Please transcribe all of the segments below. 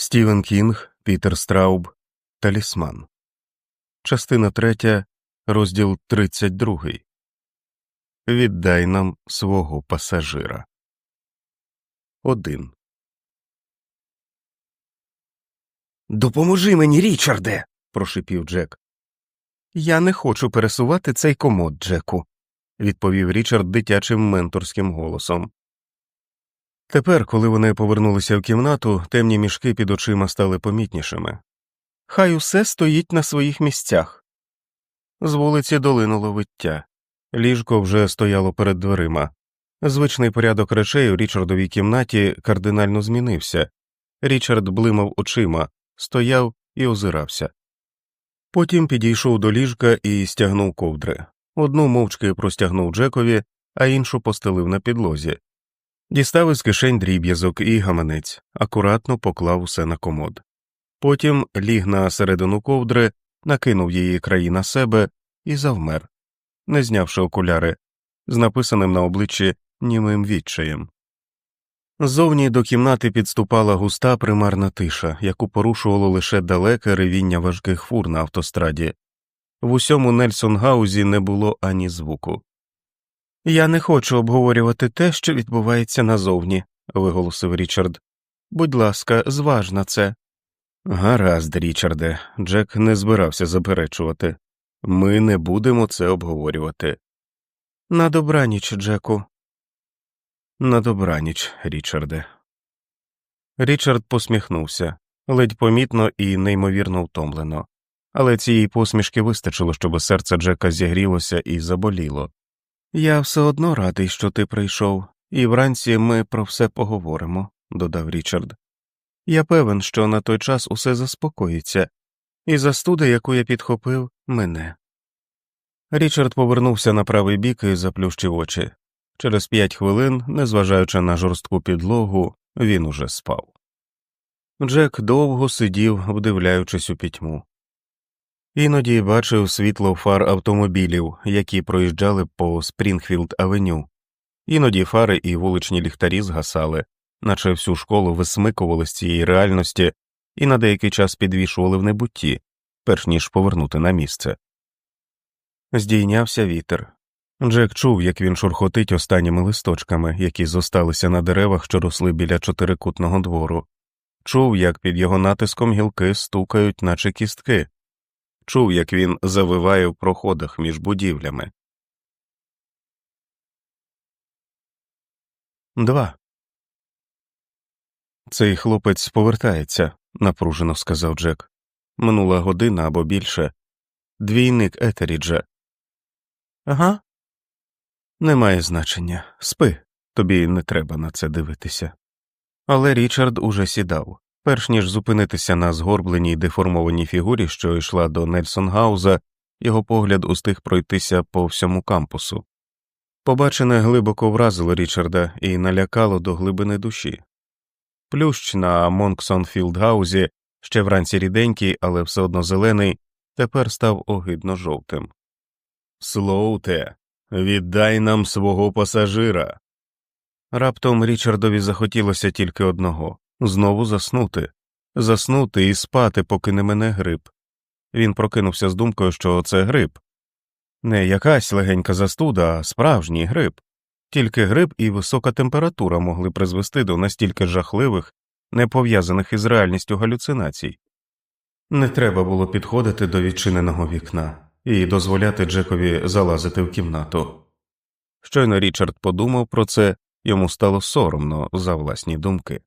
Стівен Кінг, Пітер Страуб, Талісман. Частина третя, розділ 32. Віддай нам свого пасажира. Один. Допоможи мені, Річарде. прошипів Джек. Я не хочу пересувати цей комод, Джеку, відповів Річард дитячим менторським голосом. Тепер, коли вони повернулися в кімнату, темні мішки під очима стали помітнішими. Хай усе стоїть на своїх місцях. З вулиці долинуло виття. Ліжко вже стояло перед дверима. Звичний порядок речей у Річардовій кімнаті кардинально змінився. Річард блимав очима, стояв і озирався. Потім підійшов до ліжка і стягнув ковдри. Одну мовчки простягнув Джекові, а іншу постелив на підлозі. Дістав із кишень дріб'язок і гаманець, акуратно поклав усе на комод. Потім ліг на середину ковдри, накинув її краї на себе і завмер, не знявши окуляри, з написаним на обличчі німим відчаєм. Ззовні до кімнати підступала густа примарна тиша, яку порушувало лише далеке ревіння важких фур на автостраді. В усьому Нельсонгаузі не було ані звуку. Я не хочу обговорювати те, що відбувається назовні, виголосив Річард. Будь ласка, зваж на це. Гаразд, Річарде, Джек не збирався заперечувати. Ми не будемо це обговорювати. На добраніч, Джеку. На добраніч, Річарде. Річард посміхнувся ледь помітно і неймовірно втомлено, але цієї посмішки вистачило, щоб серце Джека зігрілося і заболіло. Я все одно радий, що ти прийшов, і вранці ми про все поговоримо, додав Річард. Я певен, що на той час усе заспокоїться, і застуда, яку я підхопив, мене. Річард повернувся на правий бік і заплющив очі. Через п'ять хвилин, незважаючи на жорстку підлогу, він уже спав. Джек довго сидів, вдивляючись у пітьму. Іноді бачив світло фар автомобілів, які проїжджали по Спрінгфілд Авеню, іноді фари і вуличні ліхтарі згасали, наче всю школу висмикували з цієї реальності і на деякий час підвішували в небутті, перш ніж повернути на місце. Здійнявся вітер. Джек чув, як він шурхотить останніми листочками, які зосталися на деревах, що росли біля чотирикутного двору, чув, як під його натиском гілки стукають, наче кістки, чув, як він завиває в проходах між будівлями. Два. Цей хлопець повертається, напружено сказав Джек. Минула година або більше. Двійник Етеріджа. Ага. Немає значення. Спи, тобі не треба на це дивитися. Але Річард уже сідав. Перш ніж зупинитися на згорбленій деформованій фігурі, що йшла до Нельсонгауза, його погляд устиг пройтися по всьому кампусу. Побачене глибоко вразило Річарда і налякало до глибини душі. Плющ на Монксон Філдгаузі, ще вранці ріденький, але все одно зелений, тепер став огидно жовтим. Слоуте, віддай нам свого пасажира. Раптом Річардові захотілося тільки одного знову заснути, заснути і спати, поки не мене грип. Він прокинувся з думкою, що це грип. Не якась легенька застуда, а справжній грип. Тільки грип і висока температура могли призвести до настільки жахливих, не пов'язаних із реальністю галюцинацій. Не треба було підходити до відчиненого вікна і дозволяти Джекові залазити в кімнату. Щойно Річард подумав про це, йому стало соромно за власні думки.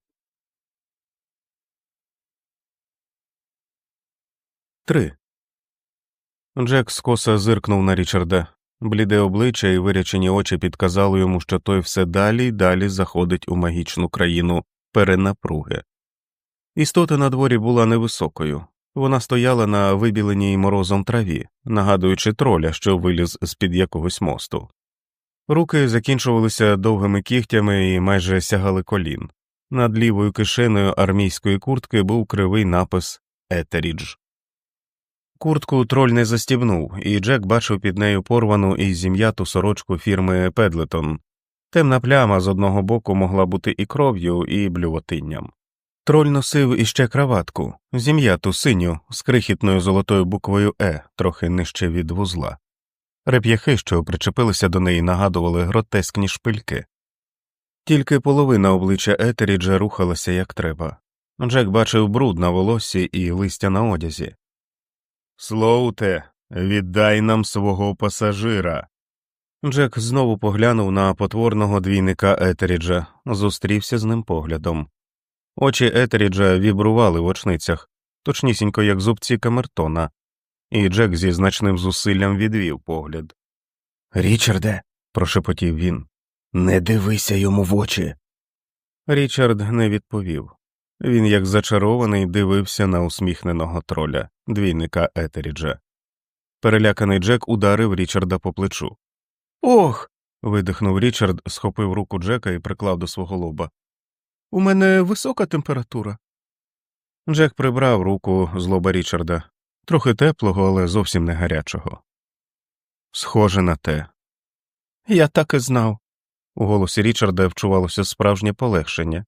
3. Джек скоса зиркнув на Річарда. Бліде обличчя і вирячені очі підказали йому, що той все далі й далі заходить у магічну країну перенапруги. Істота на дворі була невисокою. Вона стояла на вибіленій морозом траві, нагадуючи троля, що виліз з під якогось мосту. Руки закінчувалися довгими кігтями і майже сягали колін. Над лівою кишеною армійської куртки був кривий напис Етерідж. Куртку троль не застібнув, і Джек бачив під нею порвану і зім'яту сорочку фірми Педлетон. Темна пляма з одного боку могла бути і кров'ю, і блювотинням. Троль носив іще краватку, зім'яту синю з крихітною золотою буквою Е, трохи нижче від вузла. Реп'яхи, що причепилися до неї, нагадували гротескні шпильки. Тільки половина обличчя Етеріджа рухалася як треба. Джек бачив бруд на волоссі і листя на одязі. Слоуте, віддай нам свого пасажира. Джек знову поглянув на потворного двійника Етеріджа, зустрівся з ним поглядом. Очі Етеріджа вібрували в очницях, точнісінько як зубці камертона, і Джек зі значним зусиллям відвів погляд. Річарде, Прошепотів він. не дивися йому в очі. Річард не відповів. Він, як зачарований, дивився на усміхненого троля, двійника Етеріджа. Переляканий Джек ударив Річарда по плечу. Ох. видихнув Річард, схопив руку Джека і приклав до свого лоба. У мене висока температура. Джек прибрав руку з лоба Річарда, трохи теплого, але зовсім не гарячого. Схоже на те. Я так і знав. У голосі Річарда вчувалося справжнє полегшення.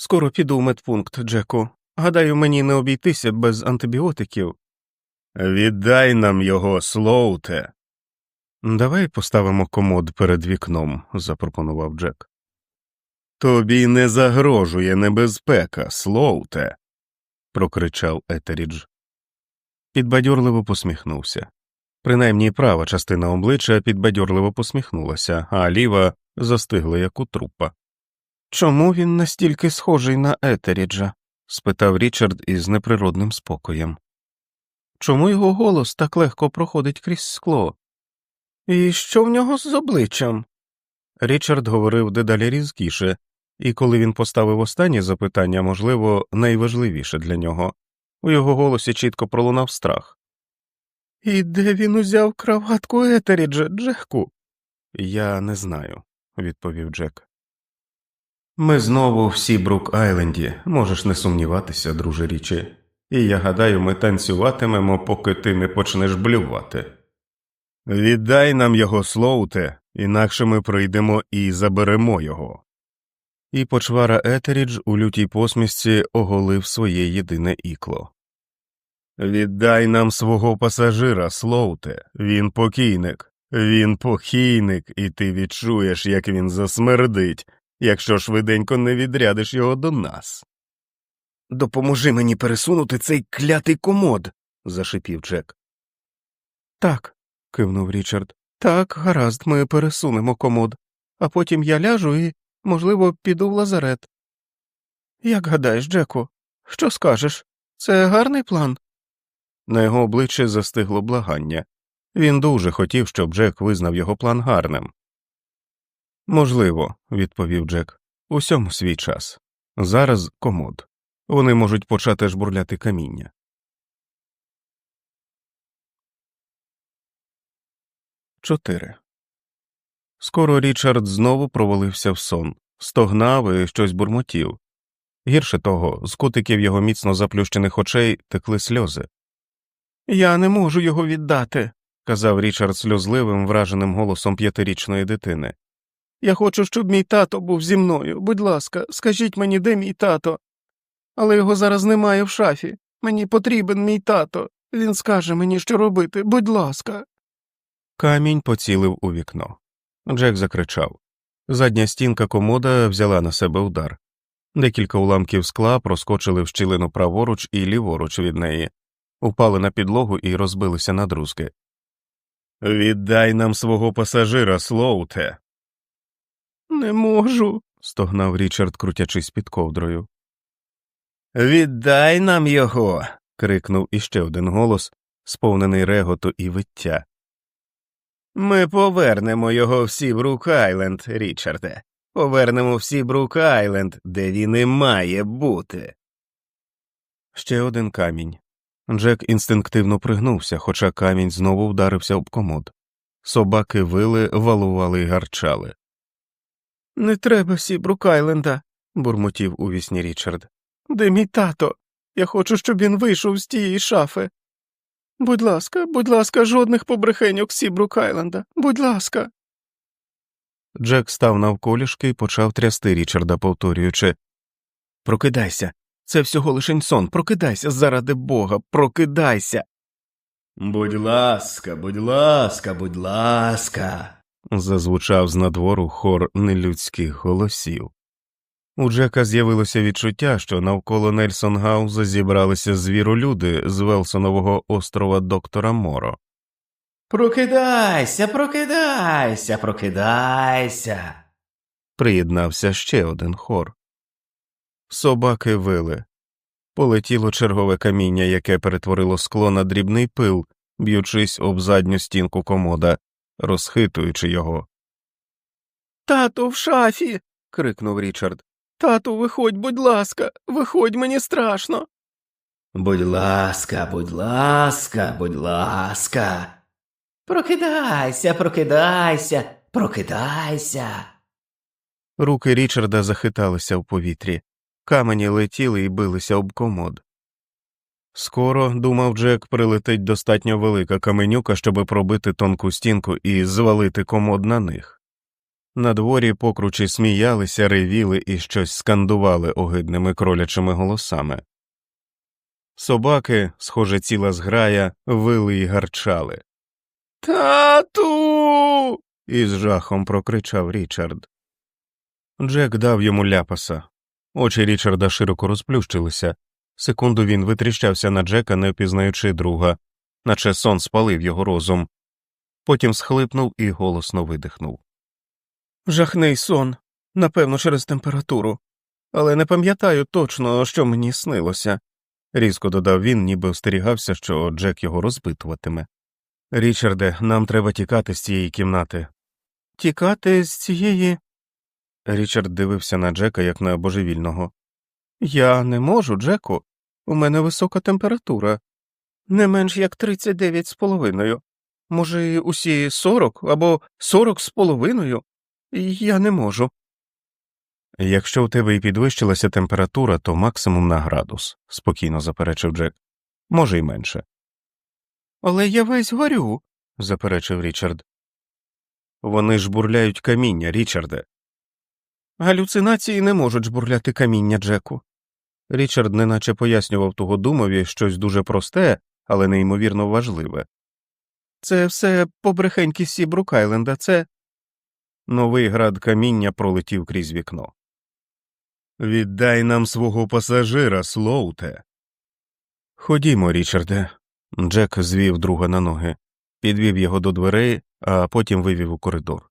Скоро піду в медпункт, Джеку. Гадаю, мені не обійтися без антибіотиків. Віддай нам його, Слоуте. Давай поставимо комод перед вікном, запропонував Джек. Тобі не загрожує небезпека, Слоуте. прокричав Етерідж. Підбадьорливо посміхнувся. Принаймні права частина обличчя підбадьорливо посміхнулася, а ліва застигла як у трупа. Чому він настільки схожий на Етеріджа? спитав Річард із неприродним спокоєм. Чому його голос так легко проходить крізь скло? І що в нього з обличчям? Річард говорив дедалі різкіше, і коли він поставив останнє запитання, можливо, найважливіше для нього, у його голосі чітко пролунав страх. І де він узяв краватку Етеріджа, Джеку? Я не знаю, відповів Джек. Ми знову в Сібрук Айленді, можеш не сумніватися, друже річі, і я гадаю, ми танцюватимемо, поки ти не почнеш блювати. Віддай нам його, Слоуте, інакше ми прийдемо і заберемо його. І почвара Етерідж у лютій посмішці оголив своє єдине ікло. Віддай нам свого пасажира, Слоуте, він покійник, він покійник, і ти відчуєш, як він засмердить, якщо швиденько не відрядиш його до нас. Допоможи мені пересунути цей клятий комод. зашипів Джек. Так, кивнув Річард. Так, гаразд, ми пересунемо комод, а потім я ляжу і, можливо, піду в лазарет. Як гадаєш, Джеку, що скажеш? Це гарний план? На його обличчі застигло благання. Він дуже хотів, щоб Джек визнав його план гарним. Можливо, відповів Джек, усьому свій час. Зараз комод. Вони можуть почати жбурляти каміння. Чотири. Скоро Річард знову провалився в сон, стогнав і щось бурмотів. Гірше того, з кутиків його міцно заплющених очей текли сльози. Я не можу його віддати, казав Річард сльозливим, враженим голосом п'ятирічної дитини. Я хочу, щоб мій тато був зі мною. Будь ласка, скажіть мені, де мій тато. Але його зараз немає в шафі. Мені потрібен мій тато. Він скаже мені, що робити. Будь ласка. Камінь поцілив у вікно. Джек закричав. Задня стінка комода взяла на себе удар. Декілька уламків скла проскочили в щілину праворуч і ліворуч від неї, упали на підлогу і розбилися на друзки. Віддай нам свого пасажира, Слоуте. Не можу. стогнав Річард, крутячись під ковдрою. Віддай нам його. крикнув іще один голос, сповнений реготу і виття. Ми повернемо його в Сібрук Айленд, Річарде. Повернемо в Сібрук Айленд, де він і має бути. Ще один камінь. Джек інстинктивно пригнувся, хоча камінь знову вдарився об комод. Собаки вили, валували й гарчали. Не треба Сібрук Айленда, бурмотів у вісні Річард. Де мій тато? Я хочу, щоб він вийшов з тієї шафи. Будь ласка, будь ласка, жодних побрехеньок Сібрук Айленда. Будь ласка. Джек став навколішки і почав трясти Річарда, повторюючи прокидайся. Це всього лишень сон. Прокидайся, заради бога, прокидайся. Будь ласка, будь ласка, будь ласка. Зазвучав з надвору хор нелюдських голосів. У Джека з'явилося відчуття, що навколо Нельсон Гауза зібралися звіролюди з Велсонового острова доктора Моро. Прокидайся, прокидайся, прокидайся. Приєднався ще один хор. Собаки вили. Полетіло чергове каміння, яке перетворило скло на дрібний пил, б'ючись об задню стінку комода, розхитуючи його. Тату в шафі. крикнув Річард. Тату, виходь, будь ласка, виходь, мені страшно. Будь ласка, будь ласка, будь ласка. Прокидайся, прокидайся, прокидайся. Руки Річарда захиталися в повітрі, камені летіли і билися об комод. Скоро, думав Джек, прилетить достатньо велика каменюка, щоби пробити тонку стінку і звалити комод на них. На дворі покручі сміялися, ревіли і щось скандували огидними кролячими голосами. Собаки, схоже, ціла зграя, вили і гарчали. Тату. із жахом прокричав Річард. Джек дав йому ляпаса. Очі Річарда широко розплющилися. Секунду він витріщався на Джека, не впізнаючи друга, наче сон спалив його розум. Потім схлипнув і голосно видихнув. Жахний сон, напевно, через температуру. Але не пам'ятаю точно, що мені снилося. Різко додав він, ніби остерігався, що Джек його розпитуватиме. Річарде, нам треба тікати з цієї кімнати. Тікати з цієї. Річард дивився на Джека як на божевільного. Я не можу, Джеку. У мене висока температура. Не менш як 39 з половиною. Може, усі 40 або 40 з половиною. Я не можу. Якщо у тебе і підвищилася температура, то максимум на градус, спокійно заперечив Джек. Може й менше. Але я весь горю, заперечив Річард. Вони ж бурляють каміння, Річарде. Галюцинації не можуть жбурляти каміння, Джеку. Річард неначе пояснював того думові щось дуже просте, але неймовірно важливе. Це все побрехеньки Сі Брукайленда, це. Новий град каміння пролетів крізь вікно. Віддай нам свого пасажира, Слоуте. Ходімо, Річарде. Джек звів друга на ноги, підвів його до дверей, а потім вивів у коридор.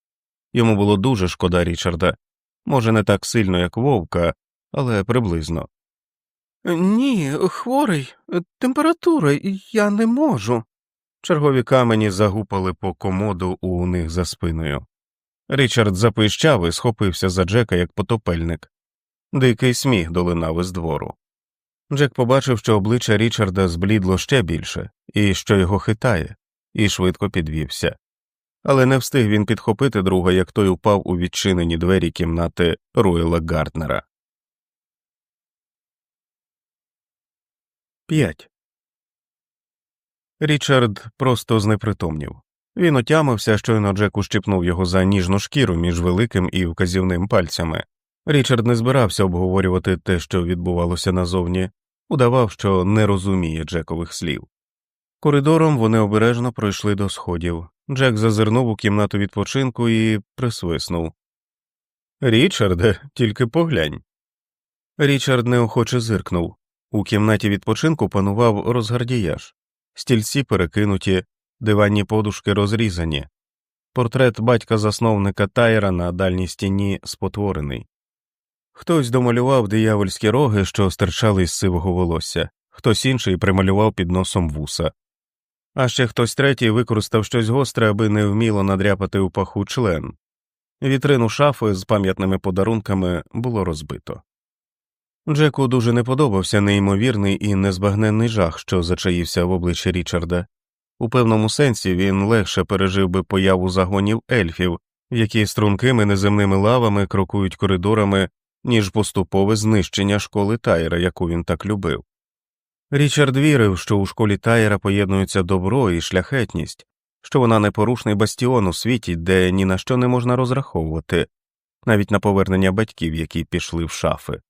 Йому було дуже шкода Річарда, може, не так сильно, як вовка, але приблизно. Ні, хворий, температура, я не можу. Чергові камені загупали по комоду у них за спиною. Річард запищав і схопився за Джека як потопельник. Дикий сміх долинав із двору. Джек побачив, що обличчя Річарда зблідло ще більше, і що його хитає, і швидко підвівся. Але не встиг він підхопити друга, як той упав у відчинені двері кімнати Руела Гарднера. 5. Річард просто знепритомнів. Він отямився, щойно Джек ущипнув його за ніжну шкіру між великим і вказівним пальцями. Річард не збирався обговорювати те, що відбувалося назовні, удавав, що не розуміє Джекових слів. Коридором вони обережно пройшли до сходів. Джек зазирнув у кімнату відпочинку і присвиснув. Річарде, тільки поглянь. Річард неохоче зиркнув. У кімнаті відпочинку панував розгардіяж, стільці перекинуті, диванні подушки розрізані, портрет батька засновника Тайра на дальній стіні спотворений. Хтось домалював диявольські роги, що стирчали із сивого волосся, хтось інший прималював під носом вуса, а ще хтось третій використав щось гостре, аби невміло надряпати у паху член. Вітрину шафи з пам'ятними подарунками було розбито. Джеку дуже не подобався неймовірний і незбагненний жах, що зачаївся в обличчі Річарда. У певному сенсі він легше пережив би появу загонів ельфів, які стрункими неземними лавами крокують коридорами, ніж поступове знищення школи Тайра, яку він так любив. Річард вірив, що у школі Тайра поєднуються добро і шляхетність, що вона непорушний бастіон у світі, де ні на що не можна розраховувати, навіть на повернення батьків, які пішли в шафи.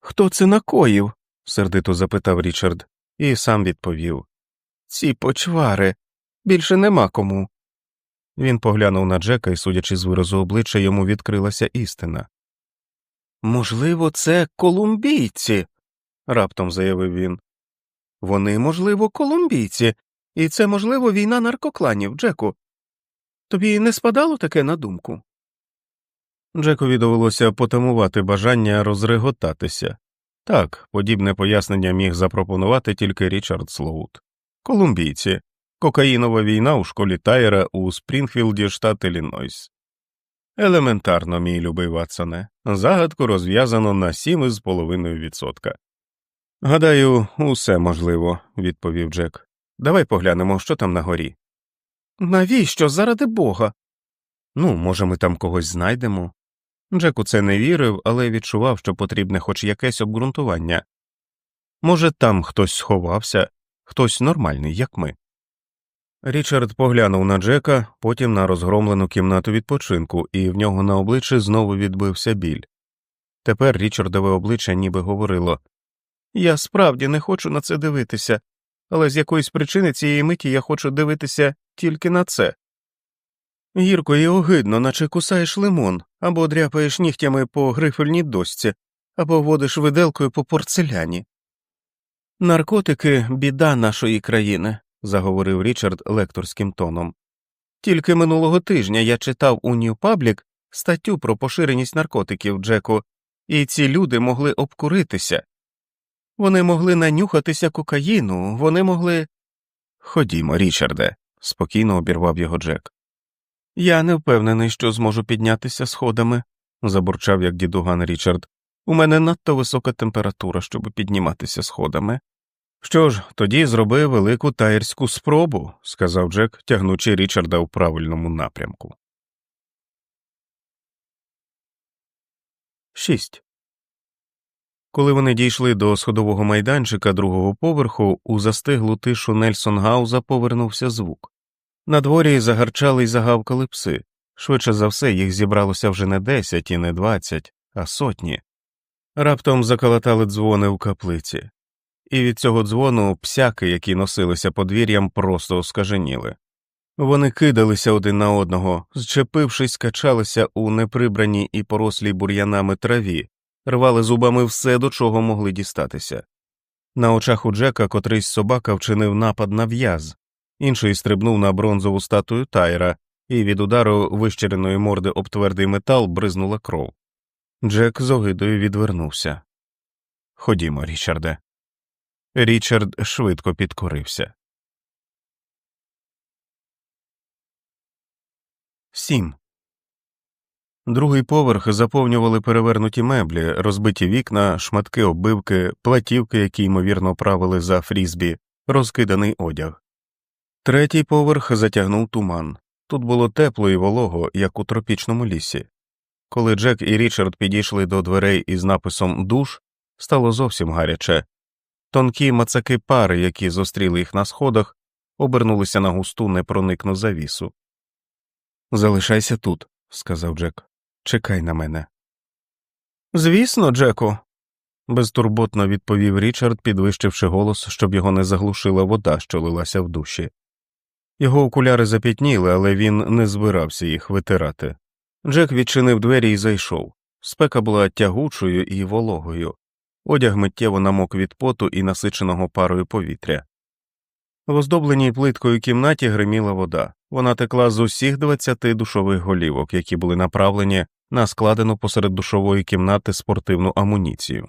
Хто це накоїв? сердито запитав Річард, і сам відповів Ці почвари. Більше нема кому. Він поглянув на Джека і, судячи з виразу обличчя, йому відкрилася істина. Можливо, це колумбійці, раптом заявив він. Вони, можливо, колумбійці, і це, можливо, війна наркокланів, Джеку. Тобі не спадало таке на думку? Джекові довелося потамувати бажання розреготатися. Так, подібне пояснення міг запропонувати тільки Річард Слоут. Колумбійці. Кокаїнова війна у школі Тайера у Спрінгфілді, штат Іллінойс. Елементарно, мій любий Ватсоне. Загадку розв'язано на 7,5%. Гадаю, усе можливо, відповів Джек. Давай поглянемо, що там на горі. Навіщо, заради бога? Ну, може, ми там когось знайдемо. Джек у це не вірив, але відчував, що потрібне хоч якесь обґрунтування. Може, там хтось сховався, хтось нормальний, як ми. Річард поглянув на Джека, потім на розгромлену кімнату відпочинку, і в нього на обличчі знову відбився біль. Тепер Річардове обличчя ніби говорило Я справді не хочу на це дивитися, але з якоїсь причини цієї миті я хочу дивитися тільки на це. Гірко і огидно, наче кусаєш лимон, або дряпаєш нігтями по грифельній дошці, або водиш виделкою по порцеляні. Наркотики біда нашої країни, заговорив Річард лекторським тоном. Тільки минулого тижня я читав у New Public статтю про поширеність наркотиків Джеку, і ці люди могли обкуритися. Вони могли нанюхатися кокаїну, вони могли. Ходімо, Річарде, спокійно обірвав його Джек. Я не впевнений, що зможу піднятися сходами, забурчав як дідуган Річард. У мене надто висока температура, щоб підніматися сходами. Що ж, тоді зроби велику таєрську спробу, сказав Джек, тягнучи Річарда у правильному напрямку. 6. Коли вони дійшли до сходового майданчика другого поверху, у застиглу тишу Нельсон Гауза повернувся звук. На дворі загарчали й загавкали пси. Швидше за все, їх зібралося вже не десять і не двадцять, а сотні. Раптом заколотали дзвони в каплиці, і від цього дзвону псяки, які носилися подвір'ям, просто оскаженіли. Вони кидалися один на одного, зчепившись, качалися у неприбраній і порослій бур'янами траві, рвали зубами все, до чого могли дістатися. На очах у Джека котрийсь собака вчинив напад на в'яз, інший стрибнув на бронзову статую тайра, і від удару вищереної морди об твердий метал бризнула кров. Джек з огидою відвернувся. Ходімо, Річарде. Річард швидко підкорився. Сім. Другий поверх заповнювали перевернуті меблі, розбиті вікна, шматки оббивки, платівки, які ймовірно правили за фрізбі, розкиданий одяг. Третій поверх затягнув туман. Тут було тепло і волого, як у тропічному лісі. Коли Джек і Річард підійшли до дверей із написом Душ, стало зовсім гаряче. Тонкі мацаки пари, які зустріли їх на сходах, обернулися на густу непроникну завісу. Залишайся тут, сказав Джек. Чекай на мене. Звісно, Джеку, безтурботно відповів Річард, підвищивши голос, щоб його не заглушила вода, що лилася в душі. Його окуляри запітніли, але він не збирався їх витирати. Джек відчинив двері і зайшов. Спека була тягучою і вологою, одяг миттєво намок від поту і насиченого парою повітря. В оздобленій плиткою кімнаті гриміла вода. Вона текла з усіх двадцяти душових голівок, які були направлені на складену посеред душової кімнати спортивну амуніцію.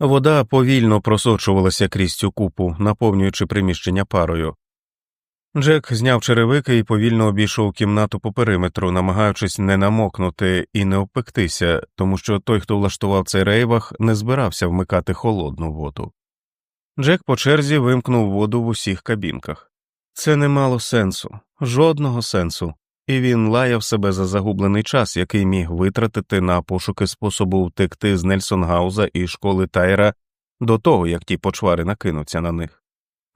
Вода повільно просочувалася крізь цю купу, наповнюючи приміщення парою. Джек зняв черевики і повільно обійшов кімнату по периметру, намагаючись не намокнути і не обпектися, тому що той, хто влаштував цей рейвах, не збирався вмикати холодну воду. Джек по черзі вимкнув воду в усіх кабінках. Це не мало сенсу, жодного сенсу, і він лаяв себе за загублений час, який міг витратити на пошуки способу втекти з Нельсонгауза і школи Тайра до того, як ті почвари накинуться на них.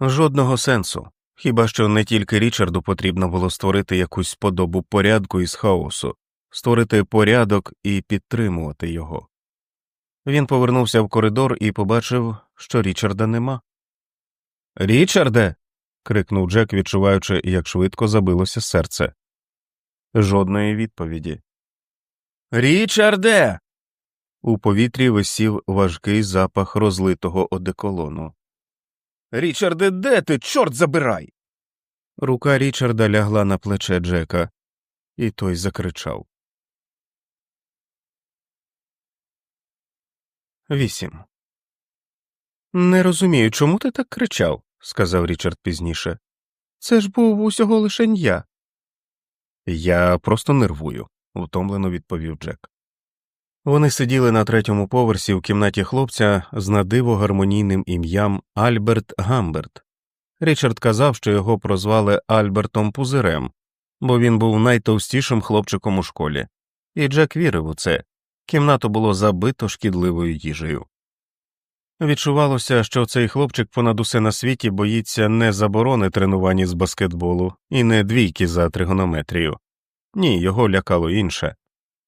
Жодного сенсу. Хіба що не тільки Річарду потрібно було створити якусь подобу порядку із хаосу, створити порядок і підтримувати його. Він повернувся в коридор і побачив, що Річарда нема. Річарде. крикнув Джек, відчуваючи, як швидко забилося серце. Жодної відповіді. Річарде. У повітрі висів важкий запах розлитого одеколону. Річарде, де ти? Чорт забирай. Рука Річарда лягла на плече Джека, і той закричав. Вісім. Не розумію, чому ти так кричав, сказав Річард пізніше. Це ж був усього лише я. Я просто нервую, втомлено відповів Джек. Вони сиділи на третьому поверсі в кімнаті хлопця з надиво гармонійним ім'ям Альберт Гамберт. Річард казав, що його прозвали Альбертом Пузирем, бо він був найтовстішим хлопчиком у школі, і Джек вірив у це. Кімнату було забито шкідливою їжею. Відчувалося, що цей хлопчик понад усе на світі боїться не заборони тренувань з баскетболу і не двійки за тригонометрію. Ні, його лякало інше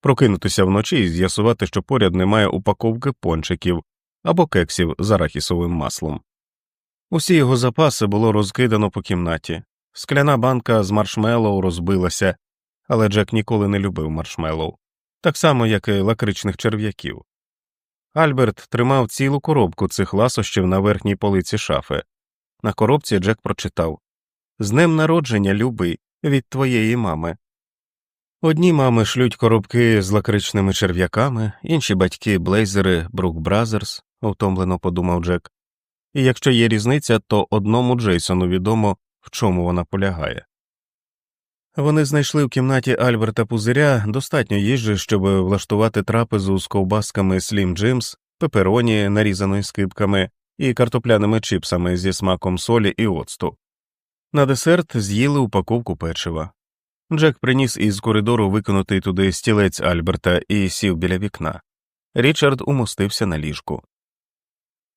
прокинутися вночі і з'ясувати, що поряд немає упаковки пончиків або кексів з арахісовим маслом. Усі його запаси було розкидано по кімнаті. Скляна банка з маршмеллоу розбилася, але Джек ніколи не любив маршмеллоу, так само, як і лакричних черв'яків. Альберт тримав цілу коробку цих ласощів на верхній полиці шафи. На коробці Джек прочитав З днем народження, любий, від твоєї мами. Одні мами шлють коробки з лакричними черв'яками, інші батьки блейзери Брук Бразерс, втомлено подумав Джек. І якщо є різниця, то одному Джейсону відомо, в чому вона полягає. Вони знайшли в кімнаті Альберта Пузиря достатньо їжі, щоб влаштувати трапезу з ковбасками Slim Jims, пепероні, нарізаної скибками, і картопляними чипсами зі смаком солі і оцту. На десерт з'їли упаковку печива. Джек приніс із коридору викинутий туди стілець Альберта і сів біля вікна. Річард умостився на ліжку.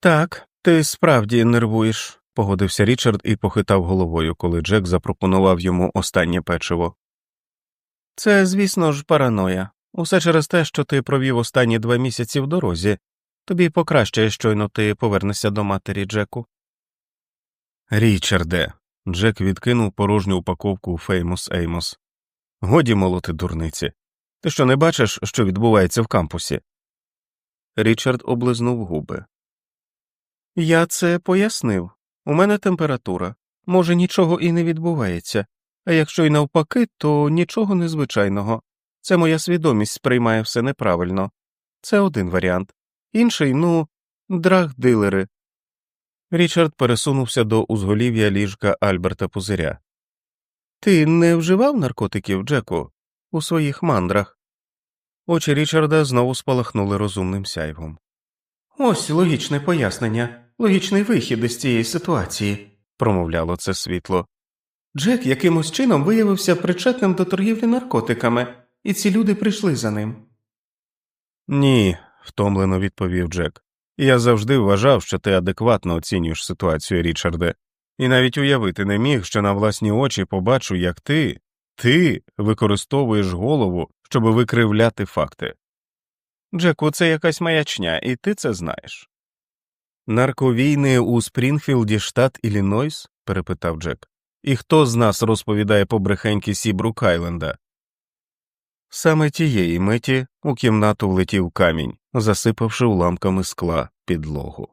Так, ти справді нервуєш, погодився Річард і похитав головою, коли Джек запропонував йому останнє печиво. Це, звісно ж, параноя. Усе через те, що ти провів останні два місяці в дорозі. Тобі покращає, щойно ти повернешся до матері Джеку. Річарде. Джек відкинув порожню упаковку Феймус Еймос. Годі молоти дурниці. Ти що не бачиш, що відбувається в кампусі? Річард облизнув губи. Я це пояснив. У мене температура. Може, нічого і не відбувається, а якщо й навпаки, то нічого незвичайного. Це моя свідомість сприймає все неправильно. Це один варіант. Інший, ну, драг-дилери. Річард пересунувся до узголів'я ліжка Альберта Пузиря. Ти не вживав наркотиків, Джеку, у своїх мандрах? Очі Річарда знову спалахнули розумним сяйвом. Ось логічне пояснення, логічний вихід із цієї ситуації, промовляло це світло. Джек якимось чином виявився причетним до торгівлі наркотиками, і ці люди прийшли за ним. Ні, втомлено відповів Джек. Я завжди вважав, що ти адекватно оцінюєш ситуацію, Річарде, і навіть уявити не міг, що на власні очі побачу, як ти, ти використовуєш голову, щоб викривляти факти. Джеку, це якась маячня, і ти це знаєш. Нарковійни у Спрінфілді, штат Іллінойс? перепитав Джек. І хто з нас розповідає побрехеньки Сібрук Айленда? Саме тієї миті у кімнату влетів камінь, засипавши уламками скла підлогу.